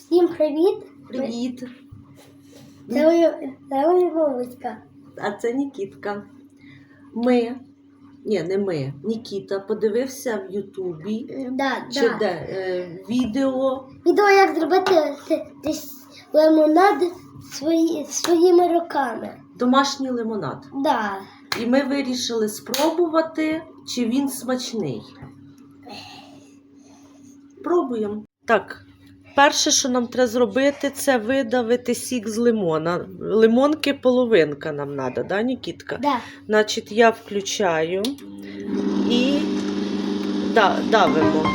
Всім привіт! Привіт. Це бабуська. А це Нікітка. Ми, ні, не ми, Нікіта подивився в Ютубі Да, чи да. де е, відео. Відео, як зробити десь лимонад свої, своїми руками. Домашній лимонад. Да. І ми вирішили спробувати, чи він смачний. Пробуємо. Так. Перше, що нам треба зробити, це видавити сік з лимона. Лимонки половинка нам треба, да, Нікітка? Да. Значить, я включаю і да, давимо.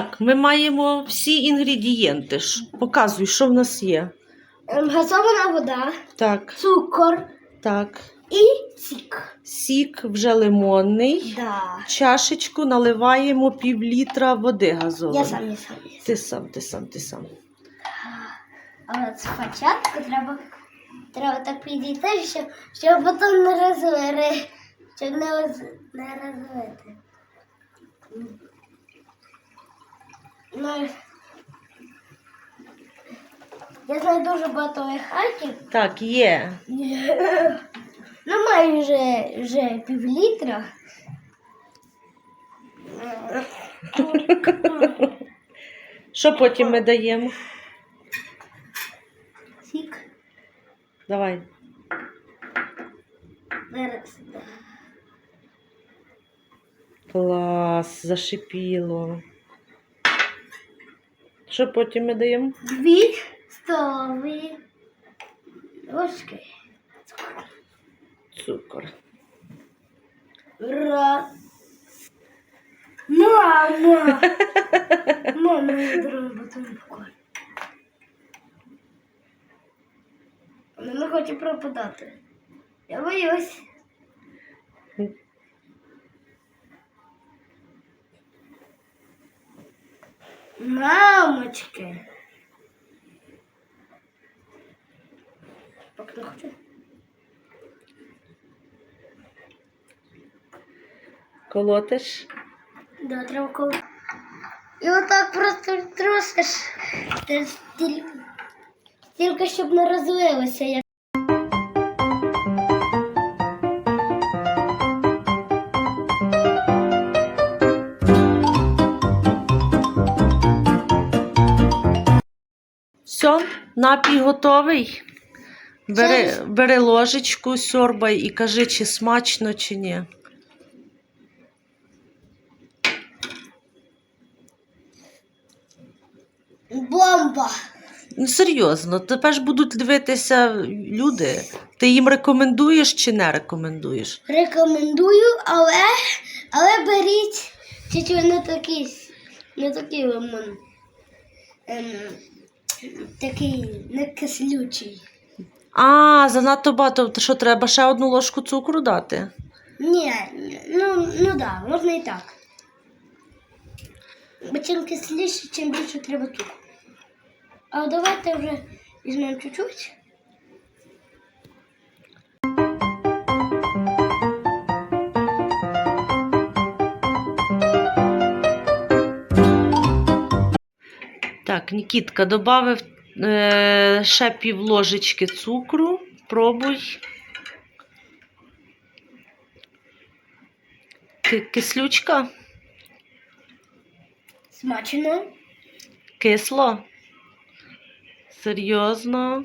Так, ми маємо всі інгредієнти. Ш- Показуй, що в нас є. Ем, Газована вода, Так, цукор так. і сік. Сік вже лимонний. Да. Чашечку наливаємо пів літра води. Я сам, я сам. я сам. Ти сам, ти сам, ти сам. Але спочатку треба, треба так підійти, щоб, щоб потім не розвери, щоб не, роз, не розвити. Я знаю дуже багато лайфхаків. Так, є. Ну, майже вже пів літра. Що потім ми даємо? Сік. Давай. Клас, зашипіло. Що потім ми даємо? Дві столові ложки. Цукор. Цукор. Раз. Мама! Мама, я другу бутилку. Вона не хоче пропадати. Я боюсь. Мамочки. Поки не хочу. Колотиш. Да, треба коли. І отак просто стіль- тільки щоб не розвилося. Напій готовий. Бери, Це- бери ложечку, сьорбай і кажи, чи смачно, чи ні. Бомба! Ну, серйозно, тепер ж будуть дивитися люди. Ти їм рекомендуєш чи не рекомендуєш? Рекомендую, але, але беріть чуть не такий, не такий лимон. Ем, такий не кислючий. А, занадто багато. То що, треба ще одну ложку цукру дати? Ні, ну, ну да, можна і так. Бо чим кисліше, чим більше треба цукру. А давайте вже візьмемо чуть-чуть. Так, Нікітка, додав е, ще пів ложечки цукру. Пробуй. Кислючка? Смачно. Кисло? Серйозно?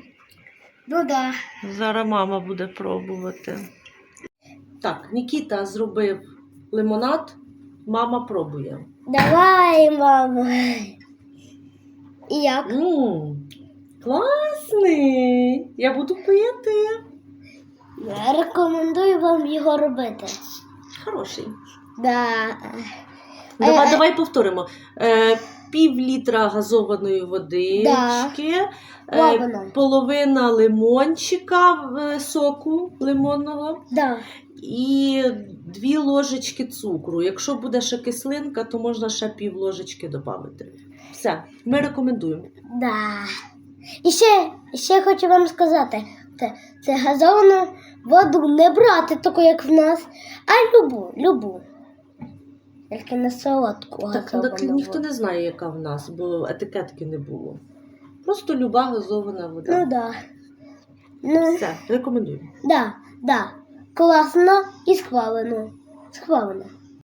Ну да. Зараз мама буде пробувати. Так, Нікіта зробив лимонад, мама пробує. Давай, мама. І як? Ммм, класний! Я буду пити. Рекомендую вам його робити. Хороший. Да. Давай, Е, е. давай повторимо. Е, пів літра газованої водички, е, Лавана. половина лимончика е, соку лимонного Да. і дві ложечки цукру. Якщо буде ще кислинка, то можна ще пів ложечки додати. Все, ми рекомендуємо. Да. І ще, ще хочу вам сказати, це, це газовану воду не брати таку, як в нас, а любу, любу. Тільки не солодку Так, газовану так ніхто воду. не знає, яка в нас, бо етикетки не було. Просто люба газована вода. Ну да. Ну, Все, рекомендую. да, да. Класно і схвалено. Схвалено.